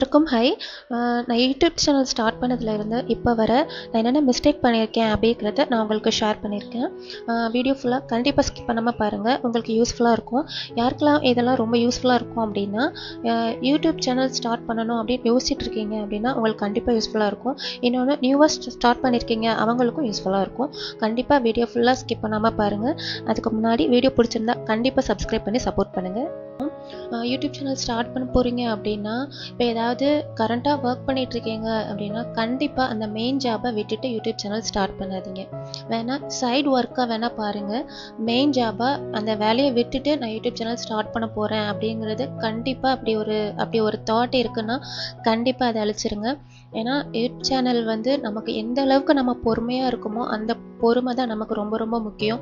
எல்லாருக்கும் ஹை நான் YouTube channel start பண்ணதுலேருந்து இப்போ வர நான் என்னென்ன மிஸ்டேக் பண்ணியிருக்கேன் அப்படிங்கிறத நான் உங்களுக்கு ஷேர் பண்ணியிருக்கேன். வீடியோ ஃபுல்லாக கண்டிப்பாக ஸ்கிப் பண்ணாமல் பாருங்கள் உங்களுக்கு யூஸ்ஃபுல்லாக இருக்கும். யாருக்கெல்லாம் இதெல்லாம் ரொம்ப யூஸ்ஃபுல்லாக இருக்கும் அப்படின்னா யூடியூப் சேனல் ஸ்டார்ட் பண்ணணும் அப்படின்னு யோசிச்சுட்டு இருக்கீங்க அப்படின்னா உங்களுக்கு கண்டிப்பாக யூஸ்ஃபுல்லாக இருக்கும். இன்னொன்று நியூவாக ஸ்டார்ட் பண்ணியிருக்கீங்க அவங்களுக்கும் யூஸ்ஃபுல்லாக இருக்கும். கண்டிப்பாக வீடியோ ஃபுல்லாக ஸ்கிப் பண்ணாமல் பாருங்கள் அதுக்கு முன்னாடி வீடியோ பிடிச்சிருந்தா கண்டிப்பாக சப்ஸ்கிரைப் பண்ணி சப்போர்ட் பண்ணுங்கள் யூடியூப் சேனல் ஸ்டார்ட் பண்ண போகிறீங்க அப்படின்னா இப்போ ஏதாவது கரண்ட்டாக ஒர்க் பண்ணிகிட்ருக்கீங்க அப்படின்னா கண்டிப்பாக அந்த மெயின் ஜாபை விட்டுட்டு யூடியூப் சேனல் ஸ்டார்ட் பண்ணாதீங்க. வேணால் சைடு ஒர்க்காக வேணால் பாருங்கள் மெயின் ஜாபாக அந்த வேலையை விட்டுட்டு நான் யூடியூப் சேனல் ஸ்டார்ட் பண்ண போகிறேன் அப்படிங்கிறது கண்டிப்பாக அப்படி ஒரு அப்படி ஒரு தாட் இருக்குன்னா கண்டிப்பாக அதை அழிச்சிருங்க. ஏன்னா யூடியூப் சேனல் வந்து நமக்கு எந்த அளவுக்கு நம்ம பொறுமையாக இருக்குமோ அந்த பொறுமை தான் நமக்கு ரொம்ப ரொம்ப முக்கியம்.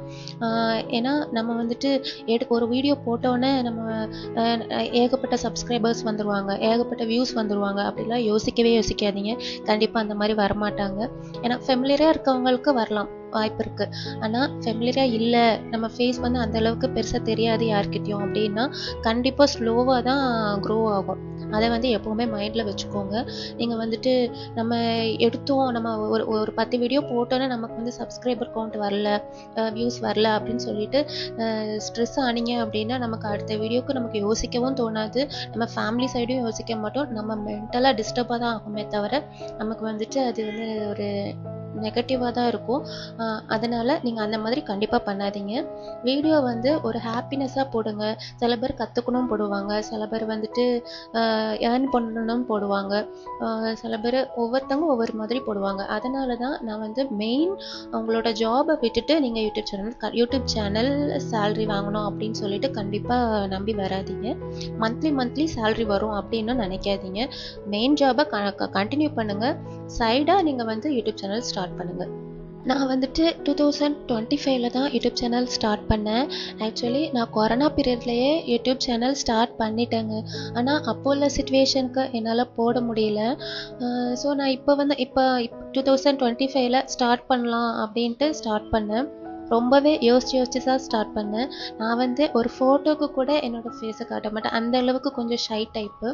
ஏன்னா நம்ம வந்துட்டு எடு ஒரு வீடியோ போட்டோன்னே நம்ம ஏகப்பட்ட சப்ஸ்கிரைபர்ஸ் வந்துடுவாங்க ஏகப்பட்ட வியூஸ் வந்துடுவாங்க அப்படிலாம் யோசிக்கவே யோசிக்காதீங்க. கண்டிப்பாக அந்த மாதிரி வரமாட்டாங்க. ஏன்னா ஃபெமிலியராக இருக்கவங்களுக்கு வரலாம். வாய்ப்பு இருக்குது ஆனால் ஃபெமிலியராக இல்லை. நம்ம ஃபேஸ் வந்து அந்த அளவுக்கு பெருசாக தெரியாது யார்கிட்டயும். அப்படின்னா கண்டிப்பாக ஸ்லோவாக தான் க்ரோ ஆகும். அதை வந்து எப்போவுமே மைண்டில் வச்சுக்கோங்க. நீங்கள் வந்துட்டு நம்ம எடுத்தோம். நம்ம ஒரு ஒரு பத்து வீடியோ போட்டோன்னே நமக்கு வந்து சப்ஸ்கிரைபர் கவுண்ட் வரல வியூஸ் வரல அப்படின்னு சொல்லிட்டு ஸ்ட்ரெஸ் ஆனீங்க அப்படின்னா நமக்கு அடுத்த வீடியோக்கு நமக்கு யோசிக்கவும் தோணாது. நம்ம ஃபேமிலி சைடும் யோசிக்க மாட்டோம். நம்ம மென்டலாக டிஸ்டர்பாக தான் ஆகுமே தவிர நமக்கு வந்துட்டு அது வந்து ஒரு நெகட்டிவாக தான் இருக்கும். அதனால் நீங்கள் அந்த மாதிரி கண்டிப்பாக பண்ணாதீங்க. வீடியோ வந்து ஒரு ஹாப்பினஸ்ஸாக போடுங்க. சில பேர் கற்றுக்கணும் போடுவாங்க. சில பேர் வந்துட்டு ஏர்ன் பண்ணணும் போடுவாங்க. சில பேர் ஒவ்வொருத்தவங்க ஒவ்வொரு மாதிரி போடுவாங்க. அதனால தான் நான் வந்து மெயின் உங்களோட ஜாபை விட்டுட்டு நீங்கள் YouTube channel YouTube channel salary வாங்கணும் அப்படின்னு சொல்லிட்டு கண்டிப்பாக நம்பி வராதிங்க. மந்த்லி மந்த்லி சேல்ரி வரும் அப்படின்னு நினைக்காதீங்க. மெயின் ஜாபை கண்டினியூ பண்ணுங்கள் சைடாக நீங்கள் வந்து யூடியூப் சேனல் ஸ்டார்ட் பண்ணுங்கள் நான் வந்துட்டு டூ தௌசண்ட் டுவெண்ட்டி ஃபைவ்ல தான் யூடியூப் சேனல் ஸ்டார்ட் பண்ணேன். ஆக்சுவலி நான் கொரோனா பீரியட்லேயே யூடியூப் சேனல் ஸ்டார்ட் பண்ணிட்டேங்க. ஆனால் அப்போ உள்ள சுச்சுவேஷனுக்கு என்னால் போட முடியல. ஸோ நான் இப்போ வந்து இப்போ டூ தௌசண்ட் டுவெண்ட்டி ஃபைவ்ல ஸ்டார்ட் பண்ணலாம் அப்படின்ட்டு ஸ்டார்ட் பண்ணேன். ரொம்பவே யோசிச்சு யோசித்து தான் ஸ்டார்ட் பண்ணேன். நான் வந்து ஒரு ஃபோட்டோக்கு கூட என்னோடய ஃபேஸை காட்ட மாட்டேன். அந்த அளவுக்கு கொஞ்சம் ஷை டைப்பு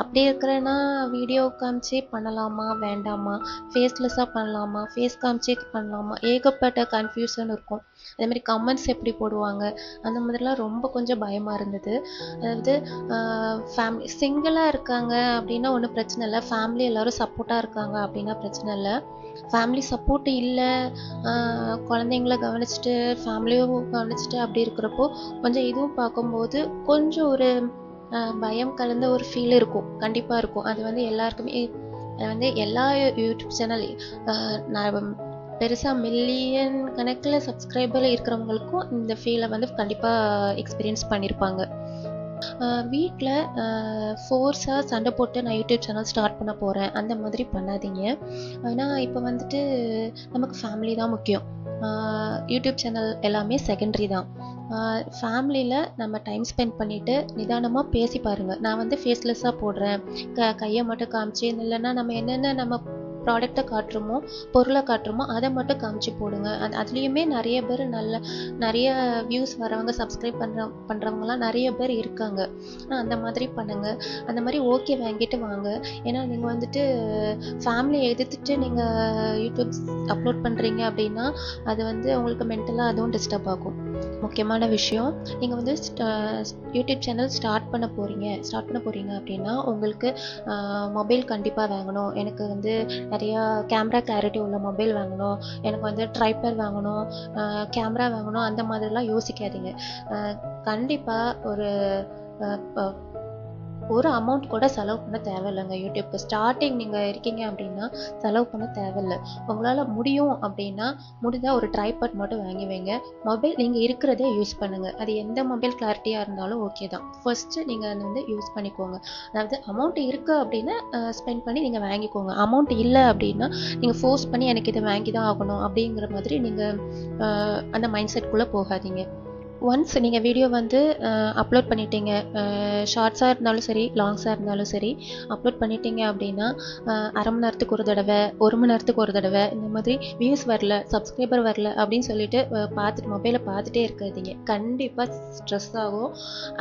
அப்படி இருக்கிறேன்னா வீடியோ காமிச்சே பண்ணலாமா? வேண்டாமா? ஃபேஸ்லெஸ்ஸாக பண்ணலாமா? ஃபேஸ் காமிச்சே பண்ணலாமா? ஏகப்பட்ட கன்ஃபியூஷன் இருக்கும். அதே மாதிரி கமெண்ட்ஸ் எப்படி போடுவாங்க? அந்த மாதிரிலாம் ரொம்ப கொஞ்சம் பயமாக இருந்தது. அதாவது ஃபேமிலி சிங்கிளாக இருக்காங்க அப்படின்னா ஒன்றும் பிரச்சனை இல்லை. ஃபேமிலி எல்லோரும் சப்போர்ட்டாக இருக்காங்க அப்படின்னா பிரச்சனை இல்லை. ஃபேமிலி சப்போர்ட் இல்லை. குழந்தைங்கள கவனிச்சு கவனிச்சுட்டு ஃபேமிலியும் கவனிச்சுட்டு அப்படி இருக்கிறப்போ கொஞ்சம் இதுவும் பார்க்கும்போது கொஞ்சம் ஒரு பயம் கலந்த ஒரு ஃபீல் இருக்கும். கண்டிப்பாக இருக்கும். அது வந்து எல்லாருக்குமே வந்து எல்லா யூடியூப் சேனல் நான் பெருசாக மில்லியன் கணக்கில் சப்ஸ்கிரைபர் இருக்கிறவங்களுக்கும் இந்த ஃபீலை வந்து கண்டிப்பாக எக்ஸ்பீரியன்ஸ் பண்ணியிருப்பாங்க வீட்டில் ஃபோர்ஸாக சண்டை போட்டு நான் யூடியூப் சேனல் ஸ்டார்ட் பண்ண போகிறேன் அந்த மாதிரி பண்ணாதீங்க. ஏன்னா இப்போ வந்துட்டு நமக்கு ஃபேமிலி தான் முக்கியம். யூடியூப் சேனல் எல்லாமே செகண்டரி தான். ஃபேமிலியில் நம்ம டைம் ஸ்பெண்ட் பண்ணிவிட்டு நிதானமாக பேசி பாருங்கள் நான் வந்து ஃபேஸ்லெஸ்ஸாக போடுறேன். க கையை மட்டும் காமிச்சு இல்லைன்னா நம்ம என்னென்ன நம்ம ப்ராடக்டை காட்டுறோமோ பொருளை காட்டுறோமோ அதை மட்டும் காமிச்சு போடுங்க. அது அதுலேயுமே நிறைய பேர் நல்ல நிறைய வியூஸ் வரவங்க சப்ஸ்கிரைப் பண்ணுற பண்ணுறவங்களாம் நிறைய பேர் இருக்காங்க. ஆனால் அந்த மாதிரி பண்ணுங்கள் அந்த மாதிரி ஓகே வாங்கிட்டு வாங்க. ஏன்னா நீங்கள் வந்துட்டு ஃபேமிலியை எதிர்த்துட்டு நீங்கள் யூடியூப் அப்லோட் பண்ணுறீங்க அப்படின்னா அது வந்து உங்களுக்கு மென்டலாக அதுவும் டிஸ்டர்ப் ஆகும். முக்கியமான விஷயம் நீங்கள் வந்து யூடியூப் சேனல் ஸ்டார்ட் பண்ண போகிறீங்க ஸ்டார்ட் பண்ண போகிறீங்க அப்படின்னா உங்களுக்கு மொபைல் கண்டிப்பாக வாங்கணும். எனக்கு வந்து நிறையா கேமரா கிளாரிட்டி உள்ள மொபைல் வாங்கணும். எனக்கு வந்து ட்ரைப்பர் வாங்கணும். கேமரா வாங்கணும். அந்த மாதிரிலாம் யோசிக்காதீங்க. கண்டிப்பாக ஒரு ஒரு அமௌண்ட் கூட செலவு பண்ண தேவையில்லைங்க. யூடியூப்க்கு ஸ்டார்டிங் நீங்கள் இருக்கீங்க அப்படின்னா செலவு பண்ண தேவையில்லை. உங்களால் முடியும் அப்படின்னா முடிஞ்சால் ஒரு ட்ரைபட் மட்டும் வாங்கி வைங்க. மொபைல் நீங்கள் இருக்கிறதே யூஸ் பண்ணுங்கள் அது எந்த மொபைல் கிளாரிட்டியாக இருந்தாலும் ஓகே தான். ஃபஸ்ட்டு நீங்கள் அதை வந்து யூஸ் பண்ணிக்கோங்க. அதாவது அமௌண்ட் இருக்குது அப்படின்னா ஸ்பெண்ட் பண்ணி நீங்கள் வாங்கிக்கோங்க. அமௌண்ட் இல்லை அப்படின்னா நீங்கள் ஃபோர்ஸ் பண்ணி எனக்கு இதை வாங்கி தான் ஆகணும் அப்படிங்கிற மாதிரி நீங்கள் அந்த மைண்ட் செட்குள்ளே போகாதீங்க. ஒன்ஸ் நீங்கள் வீடியோ வந்து அப்லோட் பண்ணிட்டீங்க ஷார்ட்ஸாக இருந்தாலும் சரி லாங்ஸாக இருந்தாலும் சரி அப்லோட் பண்ணிட்டீங்க அப்படின்னா அரை மணி நேரத்துக்கு ஒரு தடவை ஒரு மணி நேரத்துக்கு ஒரு தடவை இந்த மாதிரி வியூஸ் வரல சப்ஸ்கிரைபர் வரல அப்படின்னு சொல்லிட்டு பார்த்துட்டு மொபைலை பார்த்துட்டே இருக்காதீங்க. கண்டிப்பாக ஸ்ட்ரெஸ் ஆகும்.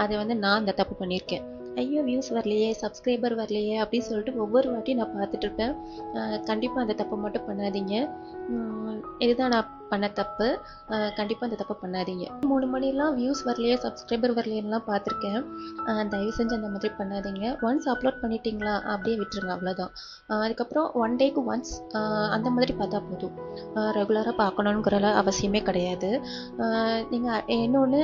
அதை வந்து நான் அந்த தப்பு பண்ணியிருக்கேன். ஐயோ வியூஸ் வரலையே சப்ஸ்கிரைபர் வரலையே அப்படின்னு சொல்லிட்டு ஒவ்வொரு வாட்டியும் நான் பார்த்துட்ருப்பேன் கண்டிப்பாக அந்த தப்பை மட்டும் பண்ணாதீங்க. இதுதான் நான் பண்ண தப்பு. கண்டிப்பாக அந்த தப்பு பண்ணாதீங்க. மூணு மணிலாம் வியூஸ் வரலையே சப்ஸ்கிரைபர் வரலையெல்லாம் பார்த்துருக்கேன். தயவு செஞ்சு அந்த மாதிரி பண்ணாதீங்க. ஒன்ஸ் அப்லோட் பண்ணிட்டீங்களா அப்படியே விட்டுருங்க அவ்வளோதான் அதுக்கப்புறம் ஒன் டேக்கு ஒன்ஸ் அந்த மாதிரி பார்த்தா போதும். ரெகுலராக பார்க்கணுங்கிற அவசியமே கிடையாது. நீங்கள் இன்னொன்று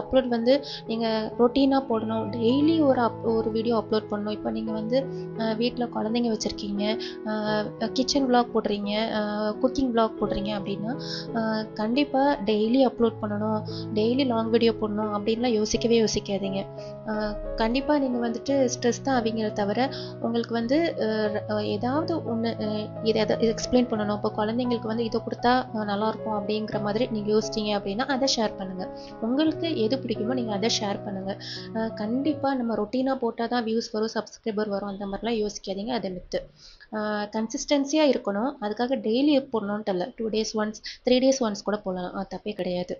அப்லோட் வந்து நீங்கள் ரொட்டீனாக போடணும். டெய்லி ஒரு அப் ஒரு வீடியோ அப்லோட் பண்ணணும். இப்போ நீங்கள் வந்து வீட்டில் குழந்தைங்க வச்சுருக்கீங்க. கிச்சன் விளாக் போடுறீங்க. குக்கிங் vlog போடுறீங்க அப்படின்னா கண்டிப்பாக டெய்லி அப்லோட் பண்ணணும் டெய்லி லாங் வீடியோ போடணும் அப்படின்லாம் யோசிக்கவே யோசிக்காதீங்க. கண்டிப்பாக நீங்கள் வந்துட்டு ஸ்ட்ரெஸ் தான் ஆவீங்களே தவிர உங்களுக்கு வந்து ஏதாவது ஒன்று இதை இதை எக்ஸ்பிளைன் பண்ணணும். இப்போ குழந்தைங்களுக்கு வந்து இதை கொடுத்தா நல்லாயிருக்கும் அப்படிங்கிற மாதிரி நீங்கள் யோசிச்சீங்க அப்படின்னா அதை ஷேர் பண்ணுங்கள் உங்களுக்கு எது பிடிக்குமோ நீங்கள் அதை ஷேர் பண்ணுங்கள் கண்டிப்பாக நம்ம ரொட்டீனாக போட்டால் தான் வியூஸ் வரும் சப்ஸ்கிரைபர் வரும் அந்த மாதிரிலாம் யோசிக்காதீங்க. அதை மித்து கன்சிஸ்டன்சியாக இருக்கணும். அதுக்காக டெய்லி போடணுன்ட்டு இல்லை two days once three days once கூட போகலாம் அது தப்பே கிடையாது.